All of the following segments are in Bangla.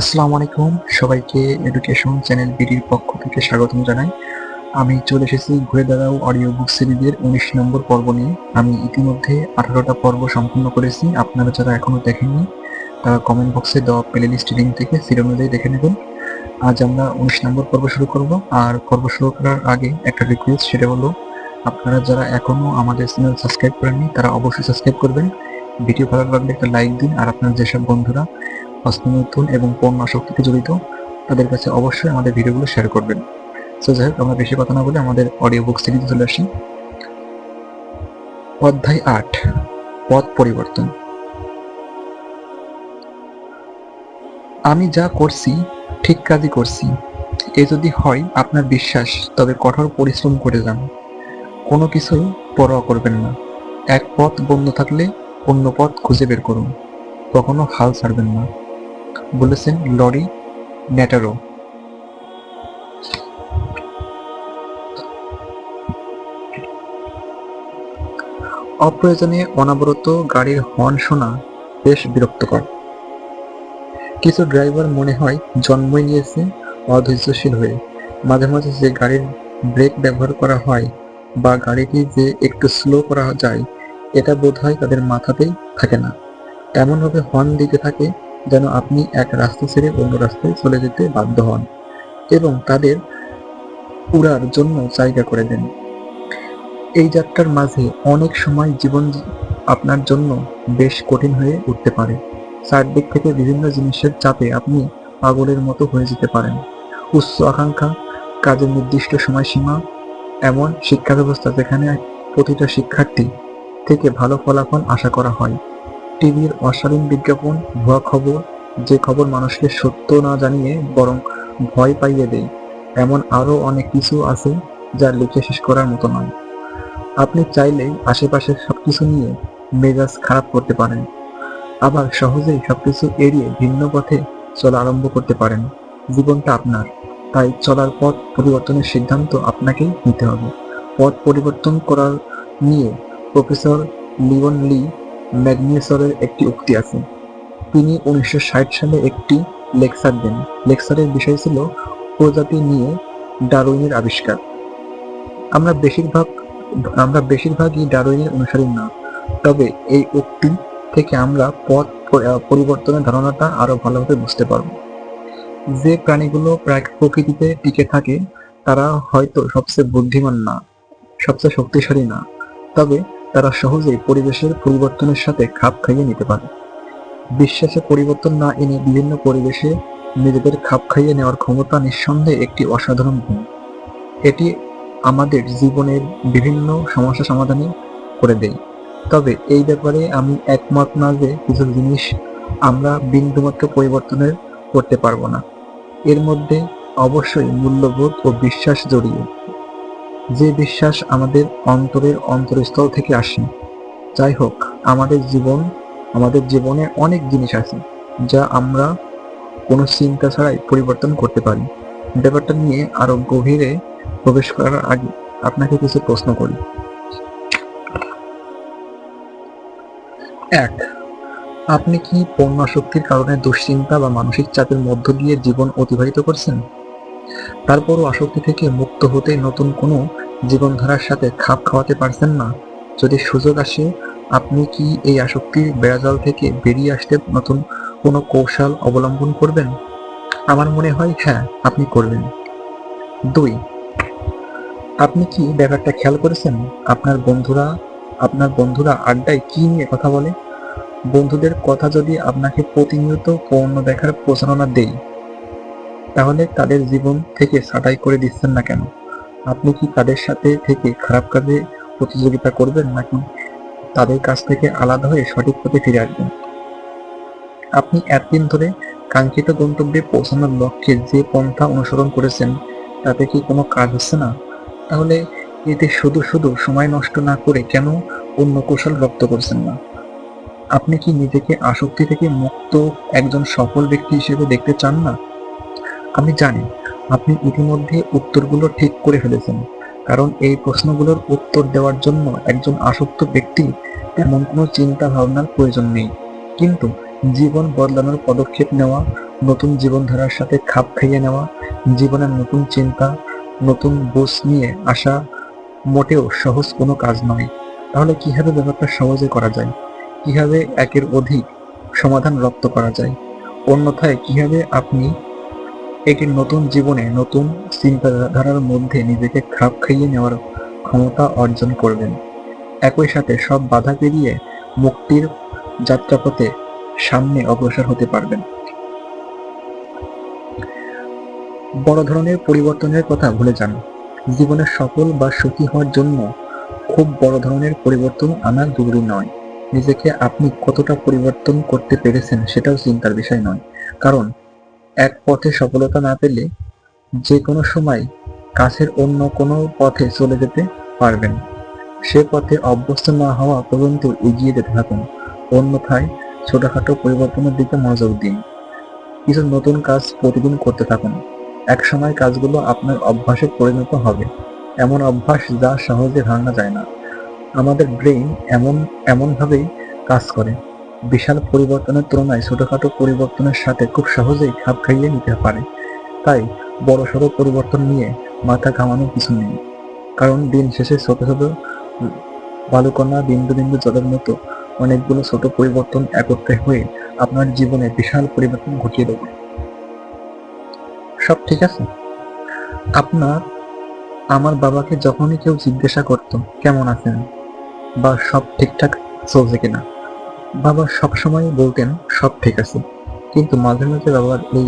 আসসালামু আলাইকুম। সবাইকে এডুকেশন চ্যানেল বিডির পক্ষ থেকে স্বাগতম জানাই। আমি চলে এসেছি ঘুরে দাঁড়াও অডিও বুক সিরিজের উনিশ নম্বর পর্ব নিয়ে। আমি ইতিমধ্যে আঠারোটা পর্ব সম্পূর্ণ করেছি। আপনারা যারা এখনও দেখেননি, তারা কমেন্ট বক্সে দেওয়া প্লে লিস্ট লিঙ্ক থেকে সিরিয়াল অনুযায়ী দেখে নেবেন। আজ আমরা উনিশ নম্বর পর্ব শুরু করব। আর পর্ব শুরু করার আগে একটা রিকোয়েস্ট সেটা হলো, আপনারা যারা এখনও আমাদের চ্যানেল সাবস্ক্রাইব করেননি, তারা অবশ্যই সাবস্ক্রাইব করবেন। ভিডিও ভালো লাগলে একটা লাইক দিন। আর আপনার যেসব বন্ধুরা হস্তনৈপুণ এবং পণ্য আসক্তিতে জড়িত, তাদের কাছে অবশ্যই আমাদের ভিডিওগুলো শেয়ার করবেন। সো যাই হোক, আমরা বেশি কথা না বলে আমাদের অডিও বুক সিরিজে চলে আসি। অধ্যায় আট, পথ পরিবর্তন। আমি যা করছি, ঠিক কাজই করছি। এ যদি হয় আপনার বিশ্বাস, তবে কঠোর পরিশ্রম করে যান। কোনো কিছুই পরোয়া করবেন না। এক পথ বন্ধ থাকলে অন্য পথ খুঁজে বের করুন। কখনো হাল ছাড়বেন না। বলেছেন লরি ন্যাটারো। অপ্রয়োজনে অনাবরত গাড়ির হর্ন শোনা বেশ বিরক্তকর। কিছু ড্রাইভার মনে হয় জন্মই নিয়েছে অধৈর্যশীল হয়ে। মাঝে মাঝে যে গাড়ির ব্রেক ব্যবহার করা হয় বা গাড়িটি যে একটু স্লো করা যায়, এটা বোধ হয় তাদের মাথাতেই থাকে না। এমনভাবে হর্ন দিতে থাকে যেন আপনি এক রাস্তা ছেড়ে অন্য রাস্তায় চলে যেতে বাধ্য হন এবং তাদের উড়ার জন্য জায়গা করে দেন। এই যাত্রার মাঝে অনেক সময় জীবন আপনার জন্য বেশ কঠিন হয়ে উঠতে পারে। চারদিক থেকে বিভিন্ন জিনিসের চাপে আপনি পাগলের মতো হয়ে যেতে পারেন। উচ্চ আকাঙ্ক্ষা, কাজের নির্দিষ্ট সময়সীমা, এমন শিক্ষা ব্যবস্থা যেখানে প্রতিটা শিক্ষার্থী থেকে ভালো ফলাফল আশা করা হয়। টিভির অশালীন বিজ্ঞাপন, ভুয়া খবর, যে খবর মানুষকে সত্য না জানিয়ে বরং ভয় পাইয়ে দেয়, এমন আরও অনেক কিছু আছে যা লিখে শেষ করার মতো নয়। আপনি চাইলেই আশেপাশের সবকিছু নিয়ে মেজাজ খারাপ করতে পারেন, আবার সহজেই সবকিছু এড়িয়ে ভিন্ন পথে চলা আরম্ভ করতে পারেন। জীবনটা আপনার, তাই চলার পথ পরিবর্তনের সিদ্ধান্ত আপনাকেই নিতে হবে। পথ পরিবর্তন করার নিয়ে প্রফেসর লিওন লি ম্যাগনিয়াসরের একটি উক্তি আছে। তিনি উনিশশো সালে একটি লেকচার দেন। লেকচারের বিষয় ছিল প্রজাতি নিয়ে ডারউইনের আবিষ্কার। আমরা বেশিরভাগ, আমরা বেশিরভাগই ডারউইনের অনুসারী না, তবে এই উক্তি থেকে আমরা পথ পরিবর্তনের ধারণাটা আরও ভালোভাবে বুঝতে পারব। যে প্রাণীগুলো প্রকৃতিতে টিকে থাকে, তারা হয়তো সবচেয়ে বুদ্ধিমান না, সবচেয়ে শক্তিশালী না। তবে তারা সহজেই পরিবেশের পরিবর্তনের সাথে খাপ খাইয়ে নিতে পারে। বিশ্বাসে পরিবর্তন না এনে বিভিন্ন পরিবেশে নিজেদের খাপ খাইয়ে নেওয়ার ক্ষমতা নিঃসন্দেহে একটি অসাধারণ গুণ। এটি আমাদের জীবনের বিভিন্ন সমস্যা সমাধানে করে দেয়। তবে এই ব্যাপারে আমি একমত না যে কিছু জিনিস আমরা বিন্দুমাত্র পরিবর্তনের করতে পারব না। এর মধ্যে অবশ্যই মূল্যবোধ ও বিশ্বাস জড়িয়ে। যে বিশ্বাস আমাদের অন্তরের অন্তরস্থল থেকে আসে। যাই হোক, আমাদের জীবন, আমাদের জীবনে অনেক জিনিস আছে যা আমরা কোনো চিন্তা ছাড়াই পরিবর্তন করতে পারি। ব্যাপারটা নিয়ে আরও গভীরে প্রবেশ করার আগে আপনাকে কিছু প্রশ্ন করি। এক, আপনি কি পণ্য শক্তির কারণে দুশ্চিন্তা বা মানসিক চাপের মধ্য দিয়ে জীবন অতিবাহিত করছেন? তারপরও আসক্তি থেকে মুক্ত হতে নতুন কোনো জীবনধারার সাথে খাপ খাওয়াতে পারছেন না। যদি সুযোগ আসে, আপনি কি এই আসক্তির বেড়াজাল থেকে বেরিয়ে আসতে নতুন কোনো কৌশল অবলম্বন করবেন? আমার মনে হয় হ্যাঁ আপনি করবেন। দুই, আপনি কি ব্যাপারটা খেয়াল করেছেন? আপনার বন্ধুরা আপনার বন্ধুরা আড্ডায় কি নিয়ে কথা বলে? বন্ধুদের কথা যদি আপনাকে প্রতিনিয়ত পণ্য দেখার প্রচারণা দেয় তাহলে তাদের জীবন থেকে ছাঁটাই করে দিচ্ছেন না কেন? আপনি কি তাদের সাথে থেকে খারাপ কাজে প্রতিযোগিতা করবেন, নাকি তাদের কাছ থেকে আলাদা হয়ে সঠিক পথে ফিরে আসবেন? আপনি এতদিন ধরে কাঙ্ক্ষিত গন্তব্যে পৌঁছানোর লক্ষ্যে যে পন্থা অনুসরণ করেছেন, তাতে কি কোনো কাজ হচ্ছে না? তাহলে এতে শুধু শুধু সময় নষ্ট না করে কেন অন্য কৌশল রপ্ত করছেন না? আপনি কি নিজেকে আসক্তি থেকে মুক্ত একজন সফল ব্যক্তি হিসেবে দেখতে চান না? আমি জানি, আপনি ইতিমধ্যে উত্তরগুলো ঠিক করে ফেলেছেন। কারণ এই প্রশ্নগুলোর উত্তর দেওয়ার জন্য একজন আসক্ত ব্যক্তি এমন কোনো চিন্তা ভাবনার প্রয়োজন নেই। কিন্তু জীবন বদলানোর পদক্ষেপ নেওয়া, নতুন জীবনধারার সাথে খাপ খাইয়ে নেওয়া, জীবনের নতুন চিন্তা, নতুন বুঝ নিয়ে আসা মোটেও সহজ কোনো কাজ নয়। তাহলে কীভাবে ব্যাপারটা সহজে করা যায়? কীভাবে একের অধিক সমাধান রপ্ত করা যায়? অন্যথায় কীভাবে আপনি একটি নতুন জীবনে নতুন চিন্তাধারার মধ্যে নিজেকে খাপ খাইয়ে নেওয়ার ক্ষমতা অর্জন করবেন। একই সাথে সব বাধা পেরিয়ে মুক্তির যাত্রাপথে সামনে অগ্রসর হতে পারবেন। বড় ধরনের পরিবর্তনের কথা ভুলে যান। জীবনে সফল বা সুখী হওয়ার জন্য খুব বড় ধরনের পরিবর্তন আনা জরুরি নয়। নিজেকে আপনি কতটা পরিবর্তন করতে পেরেছেন সেটাও চিন্তার বিষয় নয়। কারণ এক পথে সফলতা না পেলে যে কোনো সময় কাছের অন্য কোনো পথে চলে যেতে পারবেন। সে পথে অভ্যস্ত না হওয়া পর্যন্ত এগিয়ে যেতে থাকুন। অন্যথায় ছোটখাটো পরিবর্তনের দিকে মনোযোগ দিন। কিছু নতুন কাজ প্রতিদিন করতে থাকুন। এক সময় কাজগুলো আপনার অভ্যাসে পরিণত হবে। এমন অভ্যাস যা সহজে ভাঙা যায় না। আমাদের ব্রেইন এমন, এমনভাবেই কাজ করে। বিশাল পরিবর্তনের তুলনায় ছোটখাটো পরিবর্তনের সাথে খুব সহজেই খাপ খাইয়ে নিতে পারে। তাই বড় সড়ো পরিবর্তন নিয়ে মাথা ঘামানোর কিছু নেই। কারণ দিন শেষে ছোট ছোট বালুকণা বিন্দু বিন্দু জলের মতো অনেকগুলো ছোট পরিবর্তন একত্রে হয়ে আপনার জীবনে বিশাল পরিবর্তন ঘটিয়ে দেবে। সব ঠিক আছে? আপনার, আমার বাবাকে যখনই কেউ জিজ্ঞাসা করত, কেমন আছেন? বা সব ঠিকঠাক চলছে কিনা? বাবা সবসময় বলতেন, সব ঠিক আছে। কিন্তু মাঝে মাঝে বাবার এই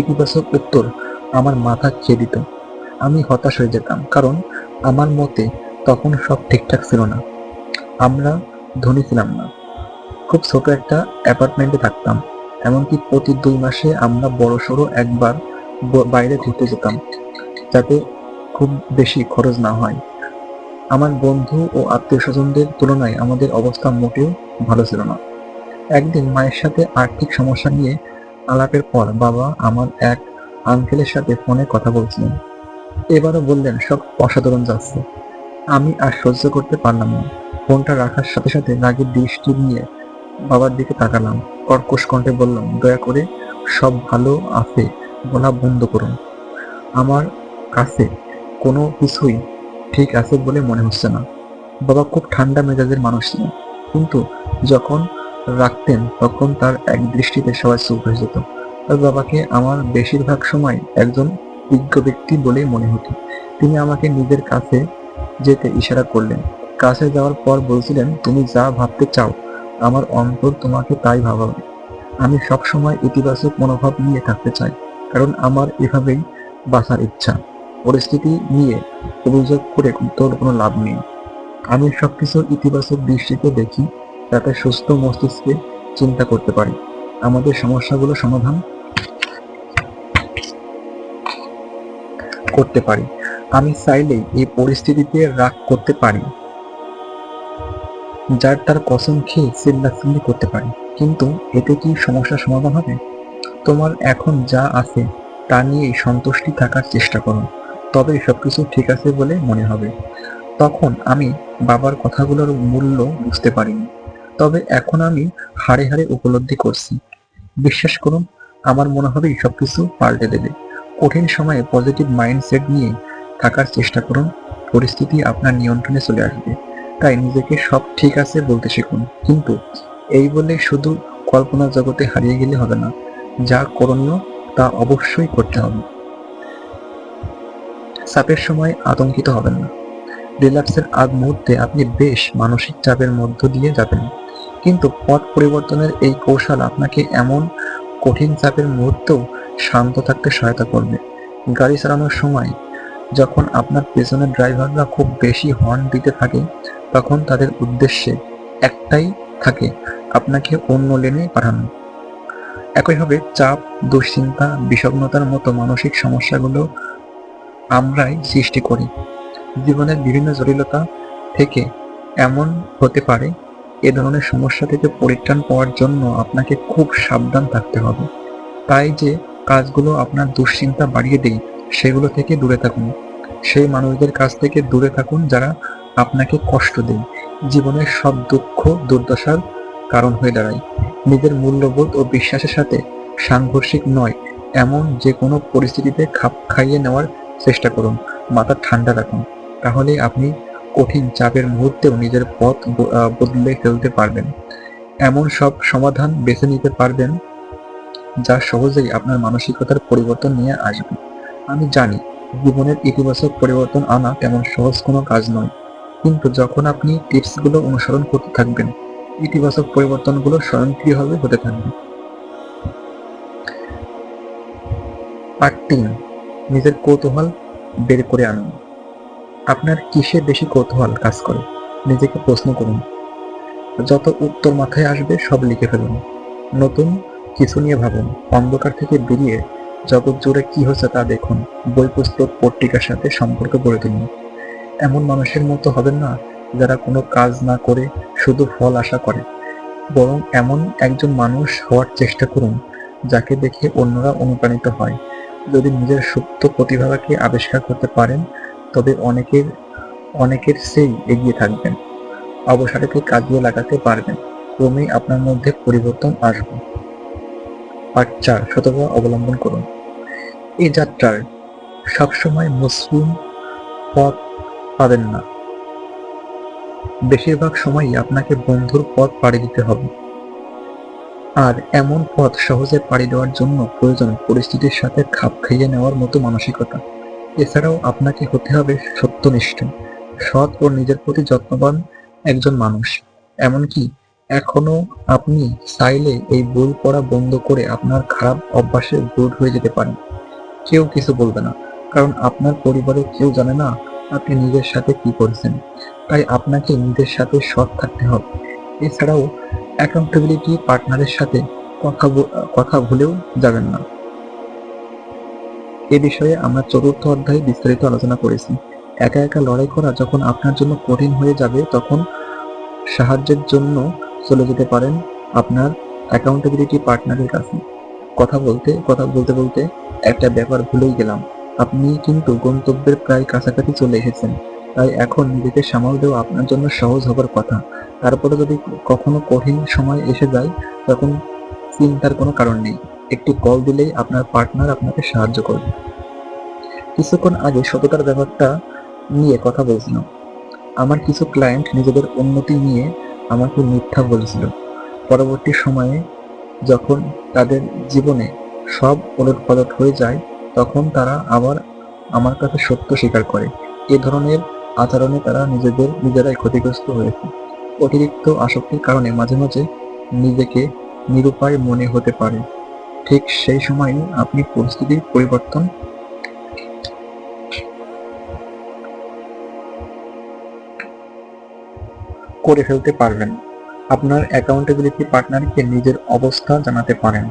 ইতিবাচক উত্তর আমার মাথা খেয়ে দিত। আমি হতাশ হয়ে যেতাম, কারণ আমার মতে তখন সব ঠিকঠাক ছিল না। আমরা ধনী ছিলাম না। খুব ছোট একটা অ্যাপার্টমেন্টে থাকতাম, এমনকি প্রতি দুই মাসে আমরা বড় সড়ো একবার বাইরে ঘুরতে যেতাম, যাতে খুব বেশি খরচ না হয়। আমার বন্ধু ও আত্মীয় স্বজনদের তুলনায় আমাদের অবস্থা মোটেও ভালো ছিল না। একদিন মায়ের সাথে আর্থিক সমস্যা নিয়ে আলাপের পর বাবা আমার এক আঙ্কেলের সাথে ফোনে কথা বলছিলেন। এবারও বললেন, সব অসাধারণ যাচ্ছে। আমি আর সহ্য করতে পারলাম না। ফোনটা রাখার সাথে সাথে রাগের দৃষ্টি নিয়ে বাবার দিকে তাকালাম। কর্কশ কণ্ঠে বললাম, দয়া করে সব ভালো আছে বলা বন্ধ করুন। আমার কাছে কোনো কিছুই ঠিক আছে বলে মনে হচ্ছে না। বাবা খুব ঠান্ডা মেজাজের মানুষ ছিলেন কিন্তু যখন রাখতেন, তখন তার এক দৃষ্টিতে সবাই চুপ হয়ে যেত। তবে বাবাকে আমার বেশিরভাগ সময় একজন বিজ্ঞ ব্যক্তি বলে মনে হতো। তিনি আমাকে নিজের কাছে যেতে ইশারা করলেন। কাছে যাওয়ার পর বলছিলেন, তুমি যা ভাবতে চাও, আমার অন্তর তোমাকে তাই ভাবাবে। আমি সবসময় ইতিবাচক মনোভাব নিয়ে থাকতে চাই, কারণ আমার এভাবেই বাঁচার ইচ্ছা। পরিস্থিতি নিয়ে অভিযোগ করে তোর কোনো লাভ নেই। আমি সবকিছু ইতিবাচক দৃষ্টিতে দেখি, যাতে সুস্থ মস্তিষ্কে চিন্তা করতে পারি। আমাদের সমস্যাগুলো সমাধান করতে পারি। আমি চাইলেই এই পরিস্থিতিতে রাগ করতে পারি, যার তার কসম খেয়ে চিল্লাচিল্লি করতে পারি। কিন্তু এতে কি সমস্যার সমাধান হবে? তোমার এখন যা আছে, তা নিয়েই সন্তুষ্টি থাকার চেষ্টা করো। তবেই সবকিছু ঠিক আছে বলে মনে হবে। তখন আমি বাবার কথাগুলোর মূল্য বুঝতে পারিনি। তবে এখন আমি হাড়ে হাড়ে উপলব্ধি করছি। বিশ্বাস করুন, আমার মনে হবে সবকিছু পাল্টে দেবে। কঠিন সময়ে পজিটিভ মাইন্ডসেট নিয়ে থাকার চেষ্টা করুন। পরিস্থিতি আপনার নিয়ন্ত্রণে চলে আসবে। তাই নিজেকে সব ঠিক আছে বলতে শিখুন। কিন্তু এই বলে শুধু কল্পনা জগতে হারিয়ে গেলে হবে না। যা করণীয় তা অবশ্যই করতে হবে। চাপের সময় আতঙ্কিত হবেন না। রিল্যাক্সের আগ মুহূর্তে আপনি বেশ মানসিক চাপের মধ্য দিয়ে যাবেন। কিন্তু পথ পরিবর্তনের এই কৌশল আপনাকে এমন কঠিন চাপের মুহূর্তেও শান্ত থাকতে সহায়তা করবে। গাড়ি চালানোর সময় যখন আপনার পেছনের ড্রাইভাররা খুব বেশি হর্ন দিতে থাকে, তখন তাদের উদ্দেশ্যে একটাই থাকে, আপনাকে অন্য লেনে পাঠানো। একইভাবে চাপ, দুশ্চিন্তা বিষগ্নতার মতো মানসিক সমস্যাগুলো আমরাই সৃষ্টি করি। জীবনের বিভিন্ন জটিলতা থেকে এমন হতে পারে, এ ধরনের সমস্যা থেকে পরিত্রাণ পাওয়ার জন্য আপনাকে খুব সাবধান থাকতে হবে। তাই যে কাজগুলো আপনার দুশ্চিন্তা বাড়িয়ে দেয়, সেগুলো থেকে দূরে থাকুন। সেই মানুষদের কাছ থেকে দূরে থাকুন যারা আপনাকে কষ্ট দেয়। জীবনের সব দুঃখ, দুর্দশার কারণ হয়ে দাঁড়ায়। নিজের মূল্যবোধ ও বিশ্বাসের সাথে সাংঘর্ষিক নয়, এমন যে কোনো পরিস্থিতিতে খাপ খাইয়ে নেওয়ার চেষ্টা করুন, মাথা ঠান্ডা রাখুন। তাহলে আপনি কঠিন চাপের মুহূর্তেও নিজের পথ বদলে ফেলতে পারবেন। এমন সব সমাধান বেছে নিতে পারবেন যা সহজেই আপনার মানসিকতার পরিবর্তন নিয়ে আসবে। আমি জানি, জীবনের ইতিবাচক পরিবর্তন আনা তেমন সহজ কোনো কাজ নয়। কিন্তু যখন আপনি টিপসগুলো অনুসরণ করতে থাকবেন, ইতিবাচক পরিবর্তনগুলো স্বয়ংক্রিয়ভাবে হতে থাকবে। পার্ট নিজের কৌতূহল বের করে আনুন। আপনার কিসে বেশি কৌতূহল কাজ করে? নিজেকে প্রশ্ন করুন। যত উত্তর মাথায় আসবে, সব লিখে ফেলুন। নতুন কিছু নিয়ে ভাবুন। অন্ধকার থেকে বেরিয়ে জগৎ জুড়ে কি হচ্ছে তা দেখুন। বই, পুস্তক, পত্রিকার সাথে সম্পর্ক গড়ে তুলুন। এমন মানুষের মতো হবেন না যারা কোনো কাজ না করে শুধু ফল আশা করে। বরং এমন একজন মানুষ হওয়ার চেষ্টা করুন, যাকে দেখে অন্যরা অনুপ্রাণিত হয়। যদি নিজের সুপ্ত প্রতিভাকে আবিষ্কার করতে পারেন, তবে অনেকের অনেকের সেই এগিয়ে থাকবেন। অবসরকে কাজে লাগাতে পারবেন? ক্রমেই আপনার মধ্যে পরিবর্তন আসবে। পার্ট চার, সতর্কতা অবলম্বন করুন। এই যাত্রার সবসময় মসৃণ পথ পাবেন না। বেশিরভাগ সময়ই আপনাকে বন্ধুর পথ পাড়ি দিতে হবে। আর এমন পথ সহজে পাড়ি দেওয়ার জন্য প্রয়োজন পরিস্থিতির সাথে খাপ খাইয়ে নেওয়ার মতো মানসিকতা। এছাড়াও আপনাকে হতে হবে সত্যনিষ্ঠ, সৎ ও নিজের প্রতি যত্নবান একজন মানুষ। এমনকি এখনও আপনি চাইলে এই বই পড়া বন্ধ করে আপনার খারাপ অভ্যাসে দূর হয়ে যেতে পারেন। কেউ কিছু বলবে না, কারণ আপনার পরিবারে কেউ জানে না আপনি নিজের সাথে কি করছেন। তাই আপনাকে নিজের সাথে সৎ থাকতে হবে। এছাড়াও অ্যাকাউন্টেবিলিটি পার্টনারের সাথে কথা কথা ভুলেও যাবেন না। এ বিষয়ে আমরা চতুর্থ অধ্যায়ে বিস্তারিত আলোচনা করেছি। একা একা লড়াই করা যখন আপনার জন্য কঠিন হয়ে যাবে, তখন সাহায্যের জন্য চলে যেতে পারেন আপনার অ্যাকাউন্টেবিলিটি পার্টনারের কাছে। কথা বলতে কথা বলতে বলতে একটা ব্যাপার ভুলেই গেলাম। আপনি কিন্তু গন্তব্যের প্রায় কাছাকাছি চলে এসেছেন। তাই এখন নিজেকে সামাল দেওয়া আপনার জন্য সহজ হবার কথা। তারপরে যদি কখনো কঠিন সময় এসে যায়, তখন চিন্তার কোনো কারণ নেই। একটি কল দিলেই আপনার পার্টনার আপনাকে সাহায্য করবে। কিছুক্ষণ আগে সততার ব্যাপারটা নিয়ে কথা বলছিলাম। আমার কিছু ক্লায়েন্ট নিজেদের উন্নতি নিয়ে আমাকে মিথ্যা বলেছিল। পরবর্তী সময়ে যখন তাদের জীবনে সব ওলটপালট হয়ে যায়, তখন তারা আবার আমার কাছে সত্য স্বীকার করে। এ ধরনের আচরণে তারা নিজেদের নিজেরাই ক্ষতিগ্রস্ত হয়েছে। অতিরিক্ত আসক্তির কারণে মাঝে মাঝে নিজেকে নিরুপায় মনে হতে পারে। ঠিক সেই সময়ে আপনি পরিস্থিতির পরিবর্তন করে ফেলতে পারবেন। আপনার অ্যাকাউন্টেবিলিটি পার্টনারকে নিজের অবস্থা জানাতে পারেন।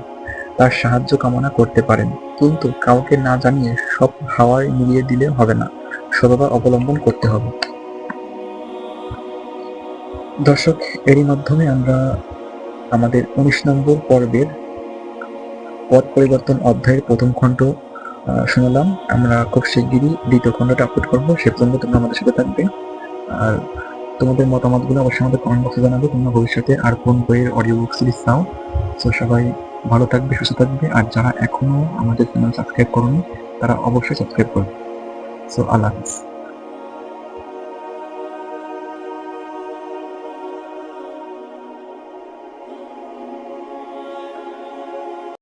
তার সাহায্য কামনা করতে পারেন। কিন্তু কাউকে না জানিয়ে সব হাওয়ায় মিলিয়ে দিলে হবে না। সততা অবলম্বন করতে হবে। দর্শক, এরই মাধ্যমে আমরা আমাদের উনিশ নম্বর পর্বের পথ পরিবর্তন অধ্যায়ের প্রথম খণ্ড শুনলাম। আমরা খুব শিগগিরই দ্বিতীয় খণ্ডটা আপলোড করব। সে পর্যন্ত তোমরা আমাদের সাথে থাকবে। আর তোমাদের মতামতগুলো অবশ্যই আমাদের কমেন্ট বক্সে জানাবে। তোমরা ভবিষ্যতে আর কোন বইয়ের অডিও বুক সিরিজ চাও? তো সবাই ভালো থাকবে, সুস্থ থাকবে। আর যারা এখনও আমাদের চ্যানেল সাবস্ক্রাইব করোনি, তারা অবশ্যই সাবস্ক্রাইব করবে। সো আল্লাহ হাফিজ।